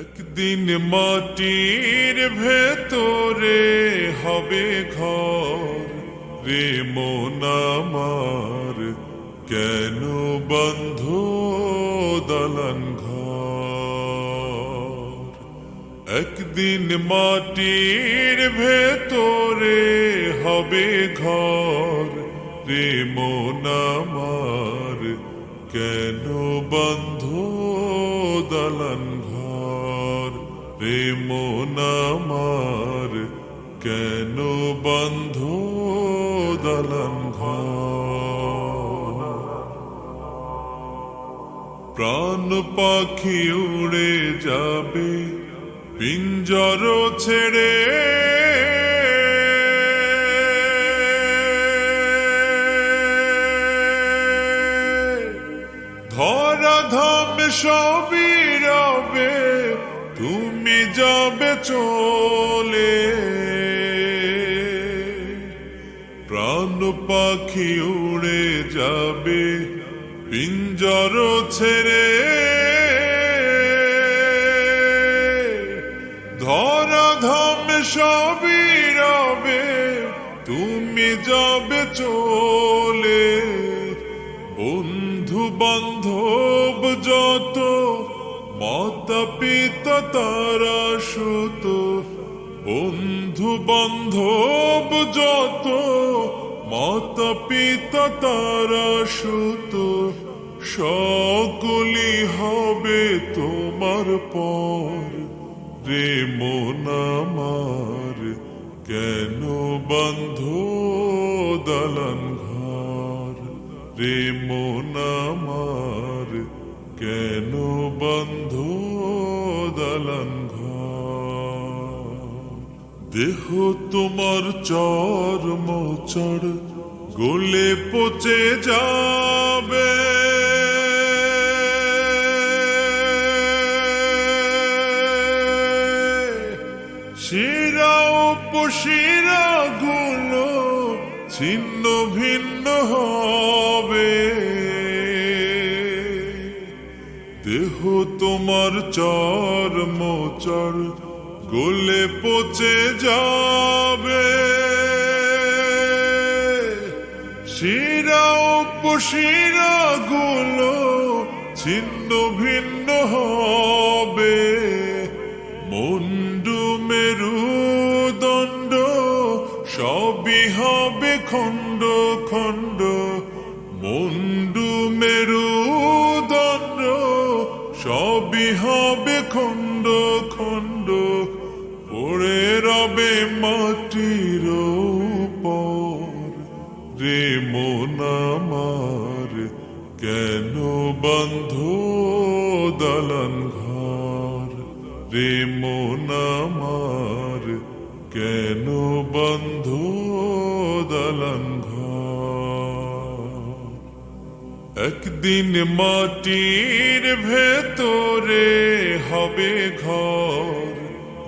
একদিন মাটির ভেতরে হবে ঘর। রে মন আমার, কেন বন্ধ দালান ঘর? একদিন মাটির ভেতরে হবে ঘর। রে মন আমার, কেন বন্ধ দালান রে মন কেন বন্ধ দালান প্রাণ পাখি উড়ে যাবে, পিঞ্জর ছেড়ে। ধরা ধাম সবই রবে তুমি যাবে চলে। প্রাণ পাখি উড়ে যাবে, পিঞ্জর ছেড়ে। ধরা ধাম সবই রবে, তুমি যাবে চলে। বন্ধু বান্ধব যত মাতা পিতা তারা সুত, বন্ধু বান্ধব যত মাতা পিতা তারা সুত, সকলি হবে তোমার পর। রে মন আমার, কেন বন্ধ দালান ঘর? রে মন আমার কেন বন্ধ দালান দেহ তোমার চর মোচর গোলে পচে যাবে। শিরা উপশিরা গুলো ছিন্ন ভিন্ন হবে। দেহ তোমার চর মোচর গোলে পচে যাবে। শিরা উপশিরা গুলো ছিন্ন ভিন্ন হবে। মুন্ডু মেরু দণ্ড সবই হবে খণ্ড খণ্ড খণ্ড পড়ে রবে মাটির উপর, রে মন আমার কেন বন্ধ দালান ঘর? রে মন আমার কেন বন্ধ একদিন মাটির ভেতরে হবে ঘর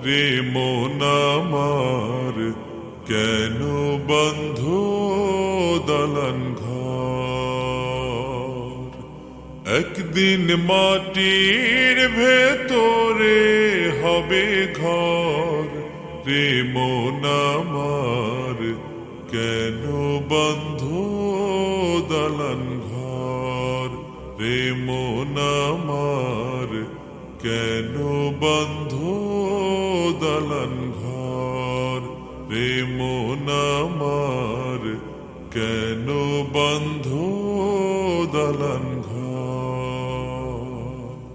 রে মন আমার। কেন বন্ধ দালান ঘর? একদিন মাটির ভেতরে হবে ঘর রে মন আমার। কেন বন্ধ দালান ঘর? রে মন আমার। কেন বন্ধ দালান ঘর? রে মন আমার কেন বন্ধ দালান